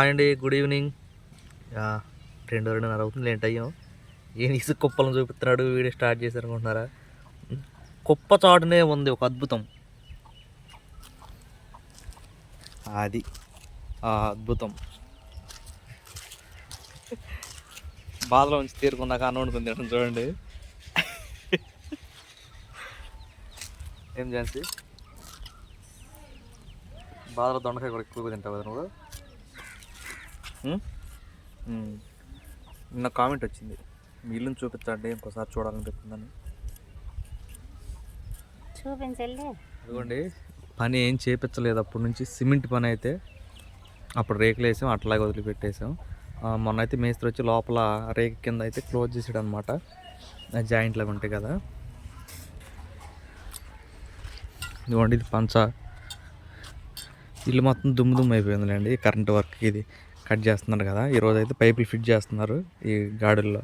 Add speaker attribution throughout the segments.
Speaker 1: Hi అండి good evening రెండు రెండున్నర అవుతుంది లేంటి అయ్యాం. ఏం ఇసుక కుప్పలను చూపిస్తున్నాడు వీడియో స్టార్ట్ చేశారు అనుకుంటున్నారా? కుప్ప చాటునే ఉంది ఒక అద్భుతం. అది ఆ అద్భుతం. బాధలో ఉంచి తీరుకున్నాక అన్నం వండుకుని చూడండి. ఏం చేసి బాధలో దొండకాయ కూడా ఎక్కువగా తింటావు కదా నువ్వు? నిన్న కామెంట్ వచ్చింది. మీ ఇల్లుని చూపించండి ఇంకోసారి చూడాలనిపిస్తుందని
Speaker 2: చూపించండి.
Speaker 1: అదిగోండి. పని ఏం చేపించలేదు. అప్పటి నుంచి సిమెంట్ పని అయితే అప్పుడు రేకులు వేసాం అట్లాగే వదిలిపెట్టేసాం. మొన్న అయితే మేస్త్రి వచ్చి లోపల రేకు కింద అయితే క్లోజ్ చేసాడు అనమాట జాయింట్ లాగా ఉంటాయి కదా. ఇదిగోండి ఇది పంచ. ఇల్లు మొత్తం దుమ్ము దుమ్ము అయిపోయిందిలేండి కరెంట్ వర్క్ ఇది. కట్ చేస్తున్నారు కదా ఈరోజు అయితే పైపులు ఫిట్ చేస్తున్నారు ఈ గాడుల్లో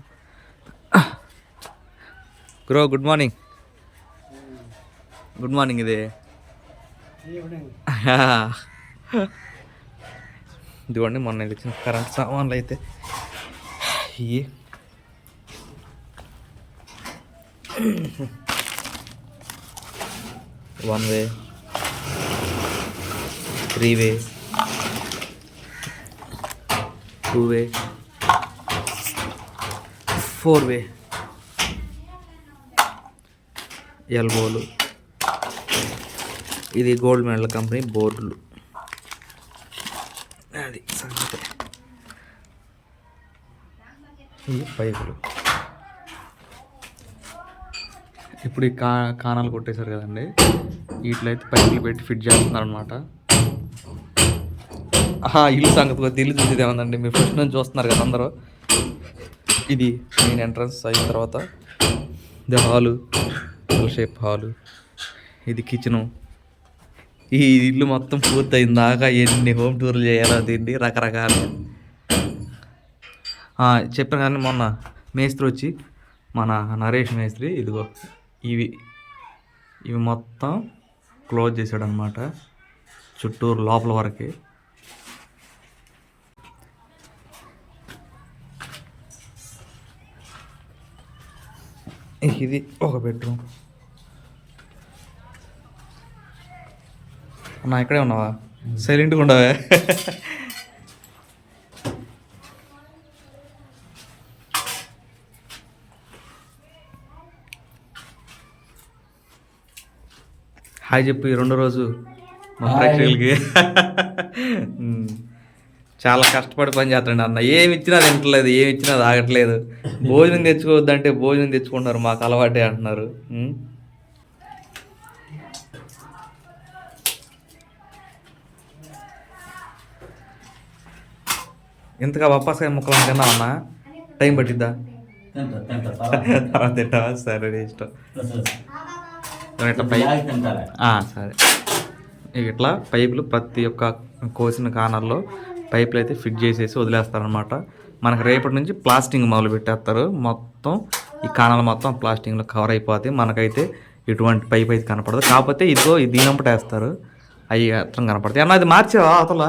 Speaker 1: గ్రో గుడ్ మార్నింగ్ గుడ్ మార్నింగ్ ఇది. ఇదిగోండి మొన్న ఇచ్చిన కరెంట్ సామాన్లు అయితే. ఇవి one way three way two way four way ఎల్బోలు ఇది గోల్డ్ మెడల్ కంపెనీ బోర్డులు అది సంగతి. ఈ పైపులు. ఇప్పుడు ఈ కా కానాలు కొట్టేశారు కదండి. వీటిలో అయితే పైపులు పెట్టి ఫిట్ చేస్తున్నారు అనమాట ఇల్లు సంగతి ఇల్లు చూసేది ఏమందండి? మీరు ఫస్ట్ నుంచి చూస్తున్నారు కదా అందరూ. ఇది మెయిన్ ఎంట్రన్స్ అయిన తర్వాత ఇది హాలు షేప్ హాలు ఇది కిచెను ఈ ఇల్లు మొత్తం పూర్తయిన దాకా ఎన్ని హోమ్ టూర్లు చేయాలో దీన్ని రకరకాల. చెప్పిన కానీ మొన్న మేస్త్రి వచ్చి మన నరేష్ మేస్త్రి ఇదిగో ఇవి ఇవి మొత్తం క్లోజ్ చేశాడనమాట చుట్టూరు లోపల వరకు. ఇది ఒక బెడ్రూమ్. అన్నా ఇక్కడే ఉన్నావా? సైలెంట్గా ఉండవే. హాయ్ చెప్పు ఈ రెండో రోజు మా ప్రేక్షకులకి. ఉమ్. చాలా కష్టపడి పని చేస్తాండి అన్న. ఏమి ఇచ్చినా తింటలేదు ఏమి ఇచ్చినా తాగట్లేదు. భోజనం తెచ్చుకోవద్దంటే భోజనం తెచ్చుకుంటారు మాకు అలవాటే అంటున్నారు. ఇంతగా బొప్పాసకాయ ముక్కలు తిన్నావన్నా టైం పట్టిద్దా? తింటావా? సరే ఇష్టం. ఇట్లా పై సరే. ఇట్లా పైపులు ప్రతి ఒక్క కోసిన కార్నర్లో పైపులు అయితే ఫిట్ చేసేసి వదిలేస్తారనమాట మనకు రేపటి నుంచి ప్లాస్టింగ్ మొదలు పెట్టేస్తారు. మొత్తం ఈ కానాలు మొత్తం ప్లాస్టింగ్లో కవర్ అయిపోతాయి. మనకైతే ఎటువంటి పైప్ అయితే కనపడదు. కాకపోతే ఇదిగో ఇది దీనంపట వేస్తారు. అవి మాత్రం కనపడతాయి. అన్న అది మార్చావా అవతల?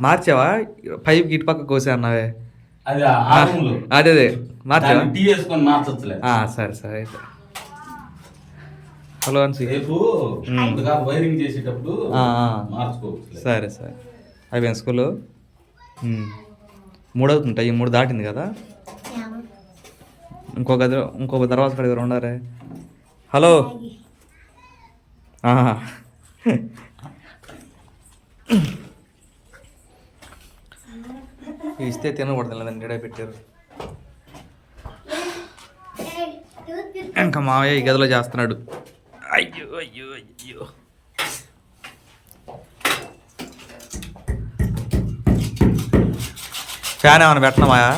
Speaker 1: మార్చావా? పైప్ ఇటు పక్క కోసే అన్నవే.
Speaker 3: అది
Speaker 1: అదే మార్చావా? సరే సరే అయితే. హలో అన్సి.
Speaker 3: వైరింగ్ చేసేటప్పుడు
Speaker 1: సరే సరే. అయిపోయింది స్కూలు. మూడు అవుతుంటాయి ఈ మూడు దాటింది కదా? ఇంకో గది ఇంకో తర్వాత కడ ఎవరు ఉండారే? హలో. ఇస్తే తినకూడదు లేదండి ఇడే పెట్టారు ఇంకా మావయ్య ఈ గదిలో చేస్తున్నాడు. అయ్యో అయ్యో అయ్యో. ఫ్యాన్ ఏమైనా పెట్టినామాయా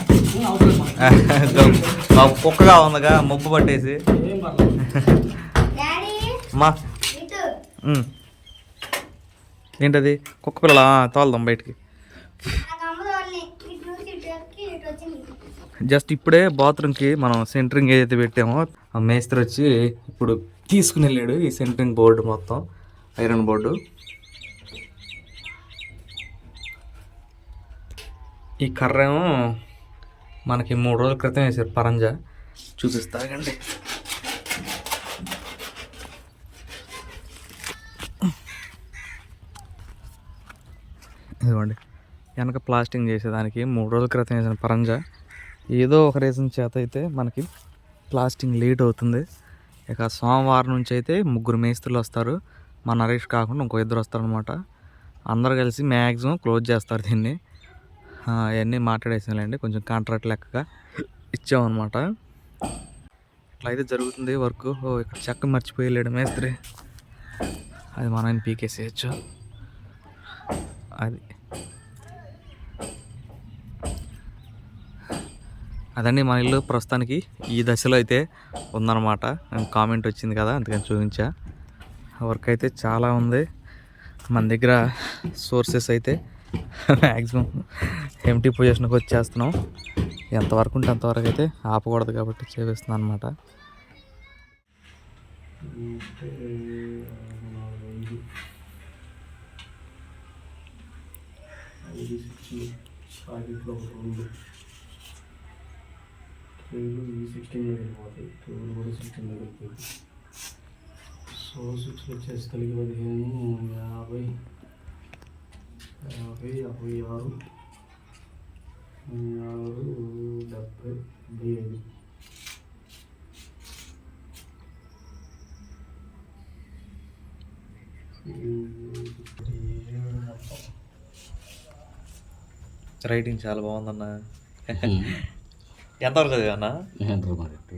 Speaker 1: కుక్కగా ఉందిగా ముప్పు పట్టేసి. మా. ఏంటది? కుక్క పిల్లల? తోలుదాం బయటికి. జస్ట్ ఇప్పుడే బాత్రూమ్కి మనం సెంటరింగ్ ఏదైతే పెట్టామో ఆ మేస్త్రి వచ్చి ఇప్పుడు తీసుకుని వెళ్ళాడు ఈ సెంటరింగ్ బోర్డు మొత్తం ఐరన్ బోర్డు. ఈ కర్ర ఏమో మనకి మూడు రోజుల క్రితం వేసారు పరంజా. చూపిస్తాగండి ఇదిగోండి వెనక ప్లాస్టింగ్ చేసేదానికి మూడు రోజుల క్రితం వేసిన పరంజా. ఏదో ఒక రీజన్ చేత అయితే మనకి ప్లాస్టింగ్ లేట్ అవుతుంది. ఇక సోమవారం నుంచి అయితే ముగ్గురు మేస్త్రులు వస్తారు. మా నరేష్ కాకుండా ఇంకో ఇద్దరు వస్తారనమాట అందరు కలిసి మ్యాక్సిమం క్లోజ్ చేస్తారు దీన్ని. అవన్నీ మాట్లాడేసానులేండి. కొంచెం కాంట్రాక్ట్ లెక్కగా ఇచ్చామన్నమాట. ఇట్లా అయితే జరుగుతుంది వర్క్? ఓ ఇక్కడ చెక్క మర్చిపోయలేడు మేస్త్రి. అది మనం పీకేసేయచ్చు. అది. అదండి మన ఇల్లు. ప్రస్తుతానికి ఈ దశలో అయితే ఉందన్నమాట. కామెంట్ వచ్చింది కదా అందుకని చూపించా. వర్క్ అయితే చాలా ఉంది. మన దగ్గర సోర్సెస్ అయితే మ్యాక్సిమం ఎంటీ పొజిషన్కి వచ్చేస్తున్నాం. ఎంతవరకు ఉంటే అంతవరకు అయితే ఆపకూడదు కాబట్టి చేపిస్తున్నాను అనమాట
Speaker 2: ఒక రెండు ట్రైలు ఈ సిక్స్టీన్ వెళ్ళిపోతాయి ట్రైలు కూడా సిక్స్టీన్ సో సిక్స్ వచ్చేసి కలిగి పదిహేను యాభై. యాభై యాభై ఆరు ఆరు డెబ్బై డెబ్బై ఐదు
Speaker 1: రైటింగ్ చాలా బాగుందన్న. ఎంతవరకు చదివా
Speaker 3: ఇంటర్మీడియట్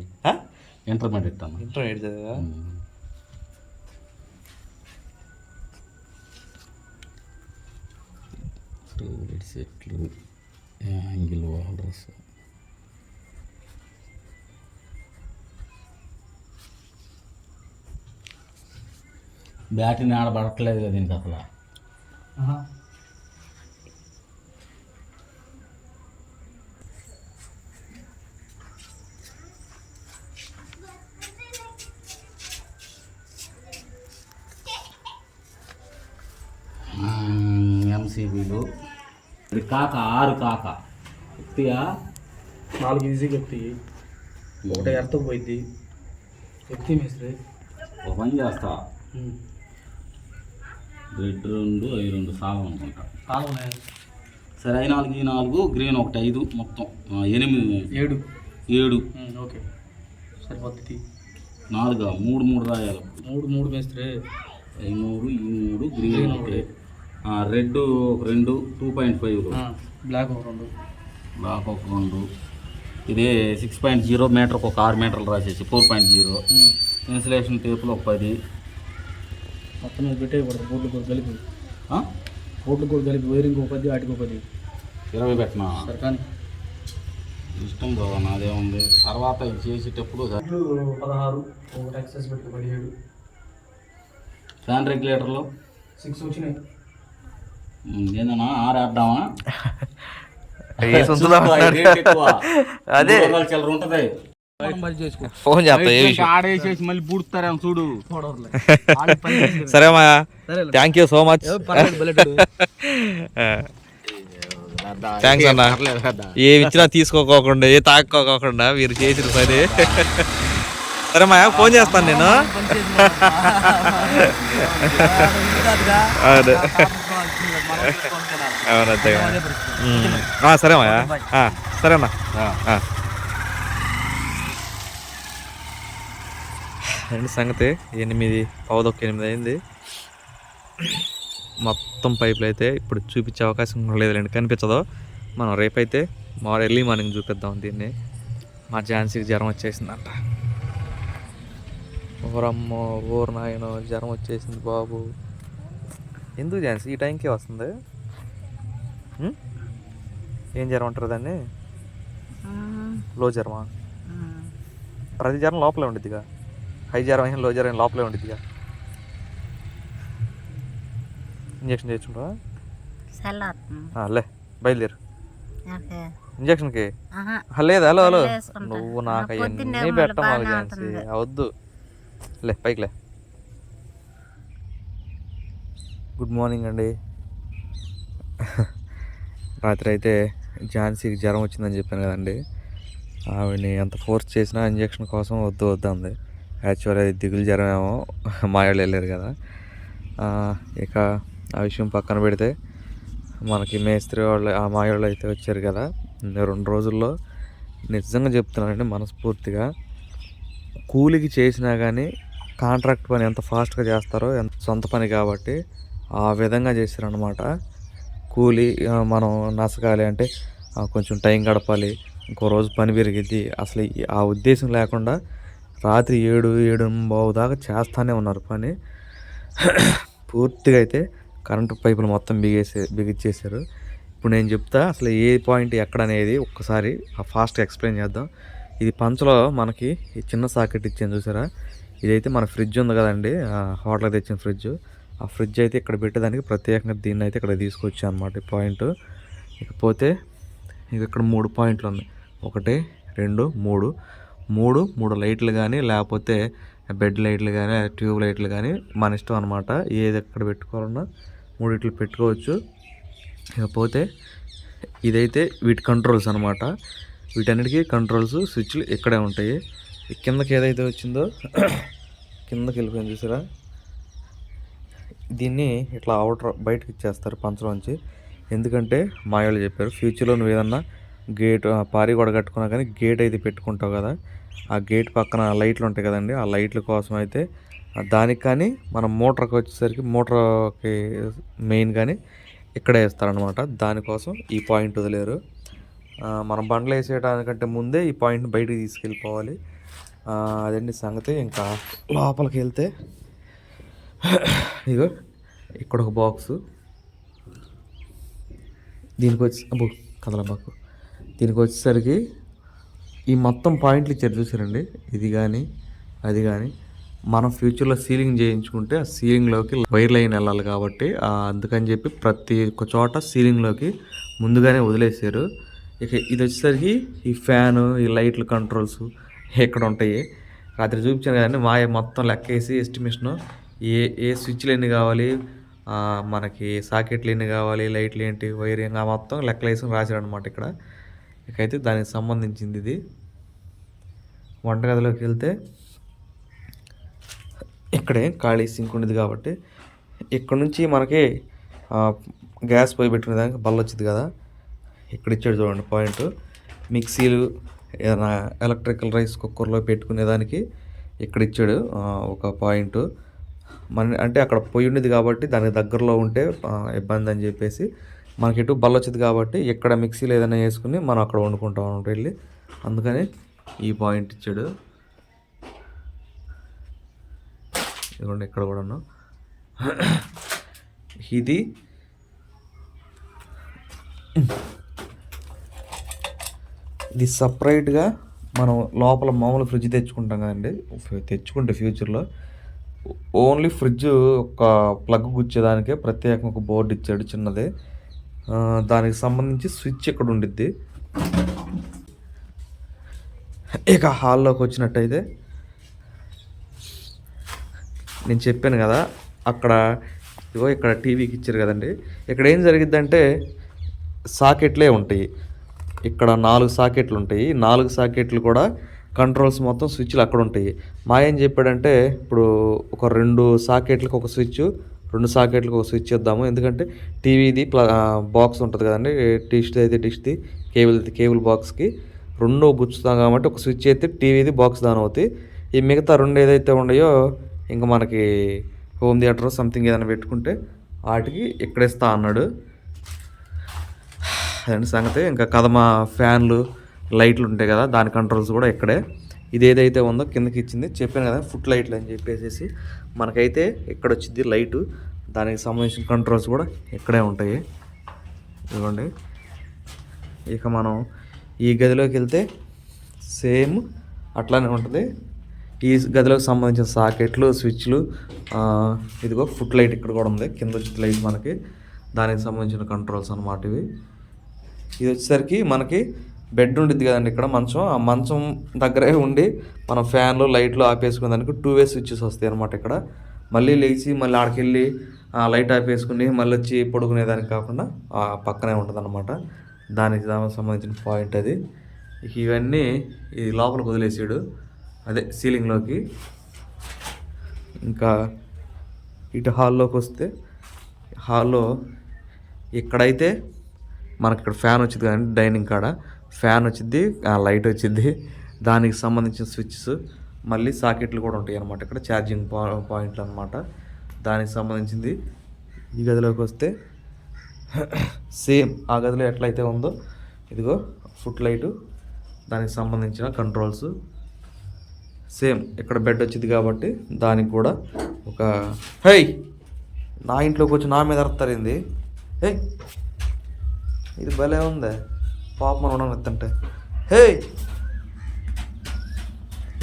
Speaker 3: ఇంటర్మీడియట్ అన్న
Speaker 1: ఇంటర్మీడియట్ చదివా?
Speaker 3: ఫ్లూయిడ్ సెట్లు యాంగిల్ వాల్డర్స్ బ్యాటరీ ఆడబడట్లేదు కదా దీనికి అసలు. కాక ఆరు కాక. ఎత్తియా
Speaker 2: నాలుగు ఈజీగా ఎత్తాయి ఒకటి ఎర్తకు పోయింది ఎత్తి మేస్త్రి.
Speaker 3: ఒక పని చేస్తా. రెడ్ రెండు అవి రెండు సాలం అనుకుంటా.
Speaker 2: కాలం
Speaker 3: సరే ఐదు నాలుగు ఈ నాలుగు గ్రీన్ ఒకటి ఐదు మొత్తం. ఎనిమిది
Speaker 2: ఏడు.
Speaker 3: ఏడు.
Speaker 2: ఓకే. సరిపోతుంది
Speaker 3: నాలుగు మూడు మూడు రాయాలి.
Speaker 2: మూడు మూడు మేస్త్రి.
Speaker 3: ఈ మూడు ఈ మూడు గ్రీన్ ఒకటి. రెడ్ ఒక రెండు టూ పాయింట్ ఫైవ్
Speaker 2: బ్లాక్ ఒక రెండు.
Speaker 3: బ్లాక్ ఒక రెండు. ఇది సిక్స్ పాయింట్ జీరో మీటర్కి ఒక ఆరు మీటర్లు రాసేసి ఫోర్ పాయింట్ జీరో. ఇన్సులేషన్ టేపులు ఒక పది.
Speaker 2: మొత్తం మీద పెట్టేయకూడదు బోర్డు కూడా కలిపి.
Speaker 3: ఆ?
Speaker 2: బోర్డు కూడా కలిపి వైరింగ్ ఒక పది వాటికి ఒక పది.
Speaker 3: ఇరవై పెట్టినా?
Speaker 2: సరే కానీ
Speaker 3: ఇష్టం బాబా నాదే ఉంది. తర్వాత ఇది చేసేటప్పుడు
Speaker 2: పదహారు ఒకటి ఎక్సెస్ పెట్టి పదిహేడు.
Speaker 3: ఫ్యాన్ రెగ్యులేటర్లో?
Speaker 2: సిక్స్ వచ్చినాయి.
Speaker 3: ఏందన్నా ఆరు వేద్దామా?
Speaker 1: వేసి ఉంచుదాం అన్నాడు. అదే.
Speaker 3: చిల్లర ఉంటది.
Speaker 2: మరి చేసుకో
Speaker 1: ఫోన్ చేస్తా ఏ విషయం?
Speaker 3: ఆడేసేసి మళ్ళీ పూడుతారేమో చూడు.
Speaker 2: చూడవర్లే
Speaker 1: సరే మా
Speaker 2: సరే
Speaker 1: thank you so much thanks అన్న. ఏమి ఇచ్చినా తీసుకోకోకుండా ఏ తాక్కోకుండా మీరు చేసిన పని. సరే మా ఫోన్ చేస్తాను నేను. అదే. అవును అంతే సరే మాయా. ఆ, సరే అన్న. ఆ. ఏంటి సంగతి ఎనిమిది పౌదొక్క ఎనిమిది అయింది. మొత్తం పైపులు అయితే ఇప్పుడు చూపించే అవకాశం కూడా లేదులేండి కనిపించదు? మనం రేపైతే మా ఎర్లీ మార్నింగ్ చూపిద్దాం దీన్ని. మా ఝాన్సీకి జ్వరం వచ్చేసిందంట. ఊరమ్మో ఊరు నాయనో జ్వరం వచ్చేసింది బాబు. ఎందుకు ఝాన్సీ ఈ టైంకే వస్తుంది? ఏం జ్వరం అంటారు దాన్ని లో జ్వరమా ప్రతి జ్వరం లోపలే ఉండిద్దిగా. హై జ్వరం అయినా లో జ్వరం అయినా లోపలే ఉండిద్దిగా. ఇంజక్షన్ ఆ, లే బయలుదేరు. ఇంజక్షన్కి? లేదు హలో హలో. నువ్వు నాకు అవన్నీ ఝాన్సీ
Speaker 4: అవుతుంది.
Speaker 1: అవద్దు లే పైకి లే. గుడ్ మార్నింగ్ అండి. రాత్రి అయితే ఝాన్సీకి జ్వరం వచ్చిందని చెప్పాను కదండి. ఆవిడని ఎంత ఫోర్స్ చేసినా ఇంజక్షన్ కోసం వద్దు వద్దు అంది యాక్చువల్ అది దిగులు జ్వరం ఏమో మా వాళ్ళు వెళ్ళారు కదా. ఇక ఆ విషయం పక్కన పెడితే మనకి మేస్త్రి వాళ్ళు ఆ మాయోళ్ళు అయితే వచ్చారు కదా. రెండు రోజుల్లో నిజంగా చెప్తున్నానండి మనస్ఫూర్తిగా. కూలికి చేసినా కానీ కాంట్రాక్ట్ పని ఎంత ఫాస్ట్గా చేస్తారో ఎంత సొంత పని కాబట్టి ఆ విధంగా చేశారనమాట కూలి మనం నసకాలి అంటే కొంచెం టైం గడపాలి ఇంకో రోజు పని పెరిగిద్ది. అసలు ఆ ఉద్దేశం లేకుండా రాత్రి ఏడు ఏడు బావు దాకా చేస్తానే ఉన్నారు పని. పూర్తిగా అయితే కరెంటు పైపులు మొత్తం బిగేసే బిగించేశారు ఇప్పుడు నేను చెప్తా అసలు ఏ పాయింట్ ఎక్కడ అనేది ఒక్కసారి ఫాస్ట్గా ఎక్స్ప్లెయిన్ చేద్దాం. ఇది పంచలో మనకి చిన్న సాకెట్ ఇచ్చాను చూసారా? ఇదైతే మన ఫ్రిడ్జ్ ఉంది కదండి ఆ హోటల్కి తెచ్చిన ఫ్రిడ్జ్. ఆ ఫ్రిడ్జ్ అయితే ఇక్కడ పెట్టేదానికి ప్రత్యేకంగా దీన్ని అయితే ఇక్కడ తీసుకొచ్చాను అనమాట ఈ పాయింట్ ఇకపోతే ఇక్కడ మూడు పాయింట్లు ఉన్నాయి. ఒకటి రెండు మూడు. మూడు మూడు లైట్లు కానీ లేకపోతే బెడ్ లైట్లు కానీ ట్యూబ్ లైట్లు కానీ మన ఇష్టం అనమాట ఏది ఎక్కడ పెట్టుకోవాలన్నా మూడిట్లు పెట్టుకోవచ్చు. ఇకపోతే ఇదైతే వీటి కంట్రోల్స్ అనమాట వీటన్నిటికీ కంట్రోల్స్ స్విచ్లు ఇక్కడే ఉంటాయి. కిందకి ఏదైతే వచ్చిందో కిందకి వెళ్ళిపోయింది చూసారా? దీన్ని ఇట్లా అవుటర్ బయటకు ఇచ్చేస్తారు పంచలోంచి ఎందుకంటే మా వాళ్ళు చెప్పారు ఫ్యూచర్లో నువ్వు ఏదన్నా గేట్ పారి కూడా కట్టుకున్నా కానీ గేట్ అయితే పెట్టుకుంటావు కదా. ఆ గేట్ పక్కన లైట్లు ఉంటాయి కదండి ఆ లైట్ల కోసం అయితే దానికి కానీ మనం మోటార్కి వచ్చేసరికి మోటార్కి మెయిన్ కానీ ఇక్కడే వేస్తారనమాట దానికోసం ఈ పాయింట్ వదిలేరు. మనం బండ్లు వేసేయడానికంటే ముందే ఈ పాయింట్ బయటికి తీసుకెళ్ళిపోవాలి. అదండి సంగతి. ఇంకా లోపలికి వెళ్తే ఇదిగో ఇక్కడ ఒక బాక్సు. దీనికి వచ్చి అబ్బో కదలబాకు దీనికి వచ్చేసరికి ఈ మొత్తం పాయింట్లు ఇచ్చారు చూసారండి? ఇది కానీ అది కానీ మనం ఫ్యూచర్లో సీలింగ్ చేయించుకుంటే ఆ సీలింగ్లోకి వైర్ లైన్ వెళ్ళాలి కాబట్టి అందుకని చెప్పి ప్రతి ఒక్క చోట సీలింగ్లోకి ముందుగానే వదిలేసారు ఇక ఇది వచ్చేసరికి ఈ ఫ్యాను ఈ లైట్లు కంట్రోల్స్ ఇక్కడ ఉంటాయి? రాత్రి చూపించాను కదండి మా మొత్తం లెక్కేసి ఎస్టిమేషను ఏ ఏ స్విచ్లు ఎన్ని కావాలి? మనకి సాకెట్లు ఎన్ని కావాలి లైట్లు ఏంటి? వైరింగ్ ఆ మొత్తం లెక్కలు వేసుకుని రాశాడు అనమాట ఇక్కడ. ఇకైతే దానికి సంబంధించింది ఇది. వంటగదిలోకి వెళ్తే ఇక్కడే ఖాళీ సింక్ ఉండేది కాబట్టి ఇక్కడ నుంచి మనకి గ్యాస్ పోయి పెట్టుకునే దానికి బల్ల వచ్చింది కదా. ఇక్కడ ఇచ్చాడు చూడండి పాయింట్. మిక్సీలు ఏదైనా ఎలక్ట్రికల్ రైస్ కుక్కర్లో పెట్టుకునే దానికి ఇక్కడ ఇచ్చాడు ఒక పాయింట్. మన అంటే అక్కడ పొయ్యి ఉండేది కాబట్టి దానికి దగ్గరలో ఉంటే ఇబ్బంది అని చెప్పేసి మనకి ఎటు బల్ల వచ్చింది కాబట్టి ఇక్కడ మిక్సీలో ఏదైనా వేసుకుని మనం అక్కడ వండుకుంటాం అనమాట వెళ్ళి. అందుకని ఈ పాయింట్ ఇచ్చాడు. ఇదిగోండి ఇక్కడ కూడాను ఇది ఇది సపరేట్గా మనం లోపల మామూలు ఫ్రిడ్జ్ తెచ్చుకుంటాం కదండి. తెచ్చుకుంటే ఫ్యూచర్లో ఓన్లీ ఫ్రిడ్జ్ ఒక ప్లగ్ గుచ్చేదానికే ప్రత్యేకంగా ఒక బోర్డు ఇచ్చాడు చిన్నది. దానికి సంబంధించి స్విచ్ ఇక్కడ ఉండిద్ది. ఇక హాల్లోకి వచ్చినట్టయితే నేను చెప్పాను కదా అక్కడ ఇగో ఇక్కడ టీవీకి ఇచ్చారు కదండి. ఇక్కడ ఏం జరిగిద్దంటే సాకెట్లే ఉంటాయి. ఇక్కడ నాలుగు సాకెట్లు ఉంటాయి. నాలుగు సాకెట్లు కూడా కంట్రోల్స్ మొత్తం స్విచ్లు అక్కడ ఉంటాయి. మా ఏం చెప్పాడంటే ఇప్పుడు ఒక రెండు సాకెట్లకు ఒక స్విచ్ రెండు సాకెట్లకు ఒక స్విచ్ ఇద్దాము ఎందుకంటే టీవీది ప్ల బాక్స్ ఉంటుంది కదండి డిష్ది అయితే డిష్ది కేబుల్ కేబుల్ బాక్స్కి. రెండు గుచ్చుతాం కాబట్టి ఒక స్విచ్ అయితే టీవీది బాక్స్ దాని అవుతాయి. ఈ మిగతా రెండు ఏదైతే ఉన్నాయో ఇంకా మనకి హోమ్ థియేటర్ సంథింగ్ ఏదైనా పెట్టుకుంటే వాటికి ఇక్కడేస్తా అన్నాడు. అదండి సంగతి. ఇంకా కదమ ఫ్యాన్లు లైట్లు ఉంటాయి కదా దాని కంట్రోల్స్ కూడా ఇక్కడే. ఇది ఏదైతే ఉందో కిందకి ఇచ్చింది. చెప్పాను కదా ఫుట్ లైట్లు అని చెప్పేసి మనకైతే ఇక్కడ వచ్చింది లైటు. దానికి సంబంధించిన కంట్రోల్స్ కూడా ఇక్కడే ఉంటాయి. ఇవ్వండి ఇక మనం ఈ గదిలోకి వెళ్తే సేమ్ అట్లానే ఉంటుంది. ఈ గదిలోకి సంబంధించిన సాకెట్లు స్విచ్లు ఇదిగో ఫుట్ లైట్ ఇక్కడ కూడా ఉంది. కింద వచ్చే లైట్ మనకి. దానికి సంబంధించిన కంట్రోల్స్ అనమాట ఇవి. ఇది వచ్చేసరికి మనకి బెడ్ ఉండిద్ది కదండి ఇక్కడ మంచం. ఆ మంచం దగ్గరే ఉండి మనం ఫ్యాన్లు లైట్లు ఆపేసుకునే దానికి టూ వే స్విచ్చెస్ వస్తాయి అనమాట ఇక్కడ. మళ్ళీ లేచి మళ్ళీ ఆడికి వెళ్ళి ఆ లైట్ ఆపేసుకుని మళ్ళీ వచ్చి పడుకునేదానికి కాకుండా ఆ పక్కనే ఉంటుంది అనమాట దానికి దానికి సంబంధించిన పాయింట్ అది. ఇవన్నీ ఈ లోపలికి వదిలేసాడు. అదే సీలింగ్లోకి ఇంకా ఇటు హాల్లోకి వస్తే హాల్లో ఇక్కడైతే మనకి ఇక్కడ ఫ్యాన్ వచ్చింది కానీ డైనింగ్ కాడ ఫ్యాన్ వచ్చింది లైట్ వచ్చింది దానికి సంబంధించిన స్విచ్స్ మళ్ళీ సాకెట్లు కూడా ఉంటాయి అన్నమాట. ఇక్కడ ఛార్జింగ్ పా పాయింట్లు అనమాట దానికి సంబంధించింది. ఈ గదిలోకి వస్తే సేమ్ ఆ గదిలో ఎట్లయితే ఉందో ఇదిగో ఫుట్ లైటు దానికి సంబంధించిన కంట్రోల్స్. సేమ్ ఇక్కడ బెడ్ వచ్చింది కాబట్టి దానికి కూడా ఒక హై నా ఇంట్లోకి వచ్చి నా మీద అర్థరింది హే ఇది భలే ఉందే. పాప మనం ఉండడం ఎత్తంటే హే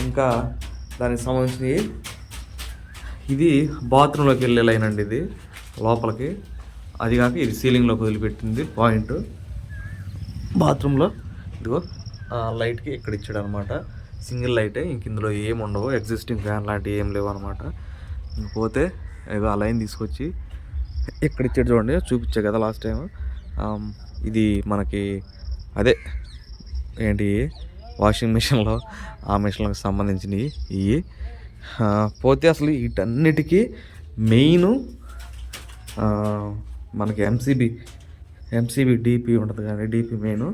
Speaker 1: ఇంకా దానికి సంబంధించి ఇది బాత్రూంలోకి వెళ్ళే లైన్ అండి ఇది లోపలికి. అది కాక ఇది సీలింగ్లోకి వదిలిపెట్టింది పాయింట్. బాత్రూంలో ఇదిగో లైట్కి ఇక్కడ ఇచ్చాడు అనమాట సింగిల్ లైటే ఇంక ఇందులో ఏం ఉండవు. ఎగ్జిస్టింగ్ ఫ్యాన్ లాంటివి ఏం లేవు అనమాట. పోతే ఏదో ఆ లైన్ తీసుకొచ్చి ఇక్కడ ఇచ్చాడు చూడండి చూపించా కదా లాస్ట్ టైం ఇది మనకి అదే ఏంటి వాషింగ్ మిషన్లో ఆ మిషన్లకు సంబంధించినవి ఇవి పోతే అసలు వీటన్నిటికీ మెయిన్ మనకి ఎంసీబీ ఎంసీబీ డీపీ ఉంటుంది కానీ డీపీ మెయిన్.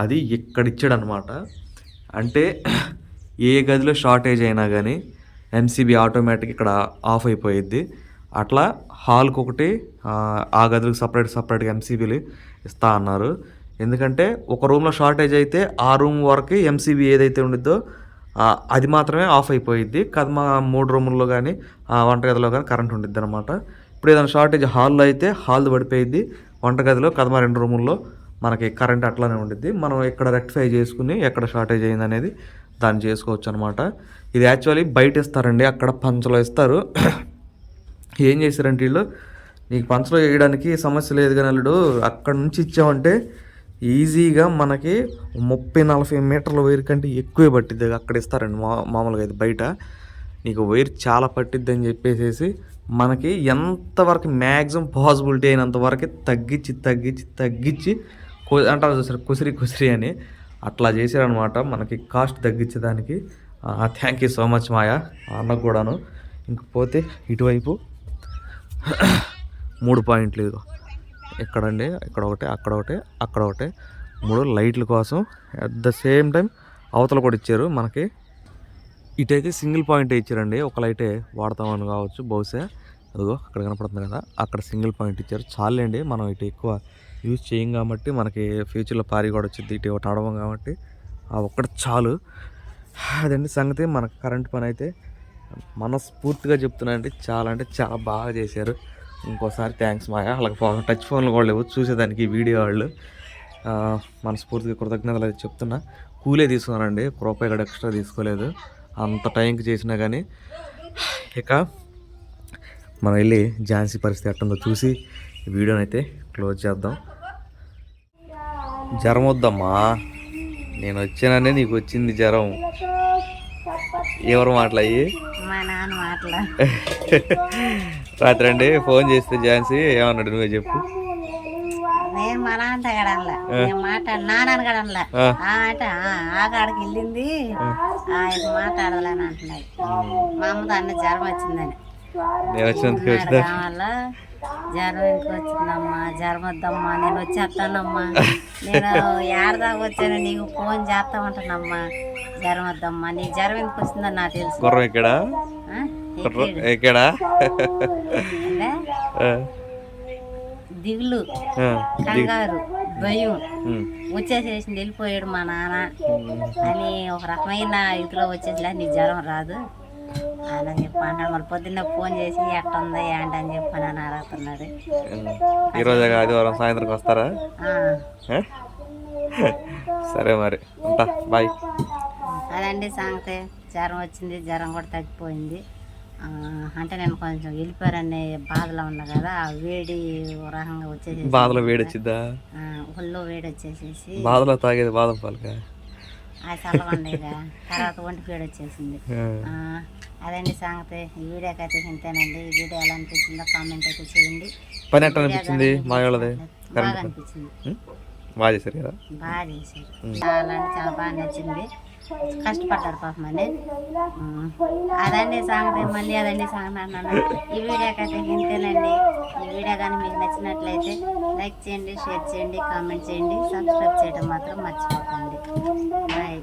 Speaker 1: అది ఇక్కడ ఇచ్చాడనమాట అంటే ఏ గదిలో షార్టేజ్ అయినా కానీ ఎంసీబీ ఆటోమేటిక్ ఇక్కడ ఆఫ్ అయిపోయిద్ది. అట్లా హాల్కి ఒకటి ఆ, ఆ గదులకు సపరేట్ సపరేట్గా ఎంసీబీలు ఇస్తా అన్నారు. ఎందుకంటే ఒక రూమ్లో షార్టేజ్ అయితే ఆ రూమ్ వరకు ఎంసీబీ ఏదైతే ఉండిద్దో అది మాత్రమే ఆఫ్ అయిపోయిద్ది. కదమ మూడు రూముల్లో కానీ ఆ వంటగదిలో కానీ కరెంట్ ఉండిద్ది అనమాట ఇప్పుడు ఏదైనా షార్టేజ్ హాల్లో అయితే హాల్ పడిపోయిద్ది. వంటగదిలో కదమ రెండు రూముల్లో మనకి కరెంట్ అట్లానే ఉండిద్ది. మనం ఎక్కడ రెక్టిఫై చేసుకుని ఎక్కడ షార్టేజ్ అయింది అనేది దాన్ని చేసుకోవచ్చు అనమాట ఇది యాక్చువల్లీ బయట ఇస్తారండి అక్కడ పంచలో ఇస్తారు. ఏం చేశారంటే వీళ్ళు నీకు పంచలో వేయడానికి సమస్య లేదు కానీ అల్లుడు అక్కడ నుంచి ఇచ్చామంటే ఈజీగా మనకి ముప్పై నలభై మీటర్ల వైర్ కంటే ఎక్కువే పట్టిద్ది. అక్కడ ఇస్తారండి మా మామూలుగా అయితే బయట. నీకు వైర్ చాలా పట్టిద్ది అని చెప్పేసేసి మనకి ఎంతవరకు మ్యాక్సిమం పాసిబిలిటీ అయినంత వరకు తగ్గించి తగ్గించి తగ్గించి అంటారు చూసారు కుసిరి కుసిరి అని అట్లా చేశారనమాట మనకి కాస్ట్ తగ్గించేదానికి. Thank you so much Maya అన్నకు కూడాను. ఇంకపోతే ఇటువైపు మూడు పాయింట్లు ఇదిగో. ఇక్కడండి ఇక్కడ ఒకటి అక్కడ ఒకటి అక్కడ ఒకటి. మూడు లైట్ల కోసం అట్ ద సేమ్ టైం అవతల కూడా ఇచ్చారు మనకి. ఇటైతే సింగిల్ పాయింట్ ఇచ్చారండి. ఒక లైటే వాడతామని కావచ్చు బహుశా. అదిగో అక్కడ కనపడుతుంది కదా. అక్కడ సింగిల్ పాయింట్ ఇచ్చారు. చాలండి మనం ఇటు ఎక్కువ యూజ్ చేయం కాబట్టి మనకి ఫ్యూచర్లో పారి కూడా వచ్చింది ఇటు ఒకటి ఆడవం కాబట్టి. ఆ ఒక్కటి చాలు. అదండి సంగతి. మనకు కరెంట్ పని అయితే మనస్ఫూర్తిగా చెప్తున్నా అంటే చాలా అంటే చాలా బాగా చేశారు. ఇంకోసారి థ్యాంక్స్ మాయా. అలాగే ఫోన్ టచ్ ఫోన్లు కూడా లేవు. చూసేదానికి వీడియో వాళ్ళు. మనస్ఫూర్తిగా కృతజ్ఞతలు అయితే చెప్తున్నా. కూలే తీసుకున్నానండి ఒక రూపాయి కూడా ఎక్స్ట్రా తీసుకోలేదు. అంత టైంకి చేసినా కానీ ఇక మనం వెళ్ళి ఝాన్సీ పరిస్థితి ఎట్టుందో చూసి వీడియోని అయితే క్లోజ్ చేద్దాం. జ్వరం వద్దమ్మా. నేను వచ్చాననే నీకు వచ్చింది జ్వరం. ఎవరు మాట్లాయి
Speaker 4: మా నాన్న మాటలు.
Speaker 1: రాత్రి అండి ఫోన్ చేస్తే ఝాన్సీ ఏమన్నాడు నువ్వే చెప్పు.
Speaker 4: నేను మా నాన్న నేను మాట్లాడు నాన్న
Speaker 1: ఆ.
Speaker 4: ఆ అంటే ఆ, ఆ కాడికి వెళ్ళింది ఆయన మాట్లాడదని అంటున్నాడు. మా అమ్మతో అన్న జ్వరం వచ్చిందని.
Speaker 1: నేను వచ్చినందుకు
Speaker 4: జ్వరం జ్వరం వద్దమ్మా నేను వచ్చేస్తానమ్మా. నేను ఏడదాకా వచ్చాను నీకు ఫోన్ చేస్తా ఉంటానమ్మా జ్వరం వద్దమ్మా. నీ జ్వరం ఎందుకు వచ్చిందని నాకు తెలుసు.
Speaker 1: గుర్రం
Speaker 4: ఆ, దిగులు. కంగారు భయం.
Speaker 1: ఉమ్,
Speaker 4: వచ్చేసేసింది వెళ్ళిపోయాడు మా నాన్న. అని ఒక రకమైన ఇదిలో వచ్చేసిలా నీ జ్వరం రాదు. అని అని చెప్పి అన్నాడు. మళ్ళీ పొద్దున్న ఫోన్ చేసి ఎట్ట ఉంది ఏంటి అని చెప్పి అని అడుగుతున్నాడు.
Speaker 1: ఈరోజు ఆదివారం సాయంత్రం వస్తారా? సరే మరి. ఉంటా. బాయ్.
Speaker 4: అదండి సంగతి. జ్వరం వచ్చింది జ్వరం కూడా తగ్గిపోయింది. అంటే నేను కొంచెం వెళ్ళిపోయారనే బాధలో ఉన్నా కదా ఆ వేడి రకంగా వచ్చేసేసి
Speaker 1: బాధలో వేడి వచ్చిద్దా?
Speaker 4: ఆ, ఒళ్ళో వేడి వచ్చేసేసి
Speaker 1: బాధలో తాగేది బాదం పాలక.
Speaker 4: ఆ చల్లగుండేగా తర్వాత ఒంటి వేడి వచ్చేసింది. అదండి సంగతి. ఈ వీడియోకి అయితే ఇంతేనండి. ఈ వీడియో ఎలా అనిపించిందో కామెంట్ అయితే చేయండి.
Speaker 1: పని ఎట్లా అనిపించింది? మా వాళ్ళది?
Speaker 4: బాగా అనిపించింది?
Speaker 1: బాగా చేశారు కదా?
Speaker 4: బాగా చేశారు. చాలా అంటే చాలా బాగా నచ్చింది. కష్టపడ్డారు పాపం అని అదండి సాంగతి మళ్ళీ అదండి సాంగతి అన్నాను. ఈ వీడియోకి అయితే ఇంతేనండి. ఈ వీడియో కానీ మీకు నచ్చినట్లయితే లైక్ చేయండి షేర్ చేయండి కామెంట్ చేయండి. సబ్స్క్రైబ్ చేయడం మాత్రం మర్చిపోకండి. బాయ్.